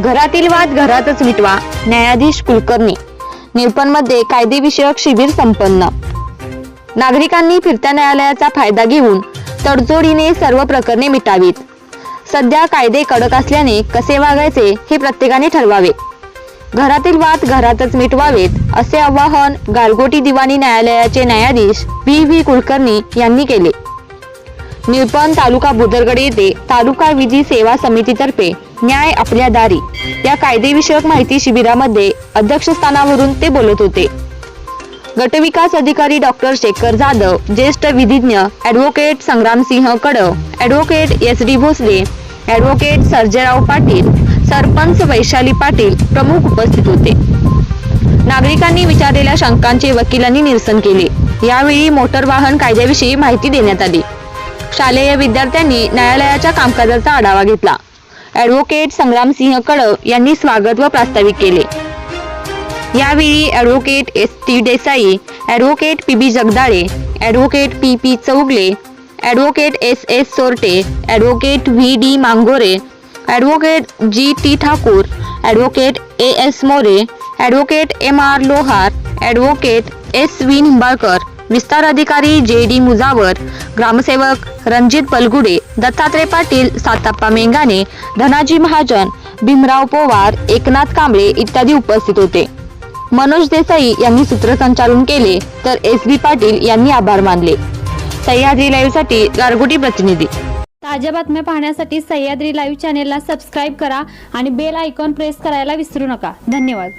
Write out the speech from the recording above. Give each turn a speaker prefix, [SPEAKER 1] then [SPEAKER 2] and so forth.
[SPEAKER 1] घरातील वाद घरातच मिटवा न्यायाधीश कुलकर्णी. निरपणमध्ये कायदेविषयक शिबिर संपन्न. नागरिकांनी फिरत्या न्यायालयाचा फायदा घेऊन तडजोडीने सर्व प्रकरणे मिटावीत. सध्या कायदे कडक असल्याने कसे वागायचे हे प्रत्येकाने ठरवावे. घरातील वाद घरातच मिटवावेत असे आवाहन गारगोटी दिवाणी न्यायालयाचे न्यायाधीश व्ही. व्ही. कुलकर्णी यांनी केले. निळपण तालुका बुदरगड येथे तालुका विधी सेवा समितीतर्फे न्याय आपल्या दारी. या कायदेविषयक माहिती शिबिरामध्ये अध्यक्षस्थानावरून ते बोलत होते. गटविकास अधिकारी डॉक्टर शेखर जाधव ज्येष्ठ विधिज्ञ advocate Sangramsinh Kadav advocate S D Bhosale advocate Sarjerao Patil sarpanch Vaishali Patil प्रमुख उपस्थित होते. नागरिकांनी विचारलेल्या शंकांचे वकिलांनी निरसन केले. यावेळी मोटर वाहन कायद्याविषयी माहिती देण्यात आली. शालेय विद्यार्थ्यांनी न्यायालयाच्या कामकाजाचा आढावा घेतला. ॲडव्होकेट संग्रामसिंह कडव यांनी स्वागत व प्रास्ताविक केले. यावेळी advocate S T Desai advocate P B Jagdale advocate P P Chougule advocate S S Sorte advocate V D Mangore advocate G T Thakur advocate A S More advocate M R Lohar advocate S V Nimbalkar विस्तार अधिकारी जे D Mujawar ग्रामसेवक रणजित पलगुडे दत्तात्रय पाटील साताप्पा मेंगाने धनाजी महाजन भीमराव पोवार एकनाथ कांबळे इत्यादी उपस्थित होते. मनोज देसाई यांनी सूत्रसंचालन केले तर एस बी पाटील यांनी आभार मानले. सह्याद्री लाईव्हसाठी गारगुटी गारगोटी प्रतिनिधी.
[SPEAKER 2] ताज्या बातम्या पाहण्यासाठी सह्याद्री लाईव्ह चॅनेलला सबस्क्राईब करा आणि बेल आयकॉन प्रेस करायला विसरू नका. धन्यवाद.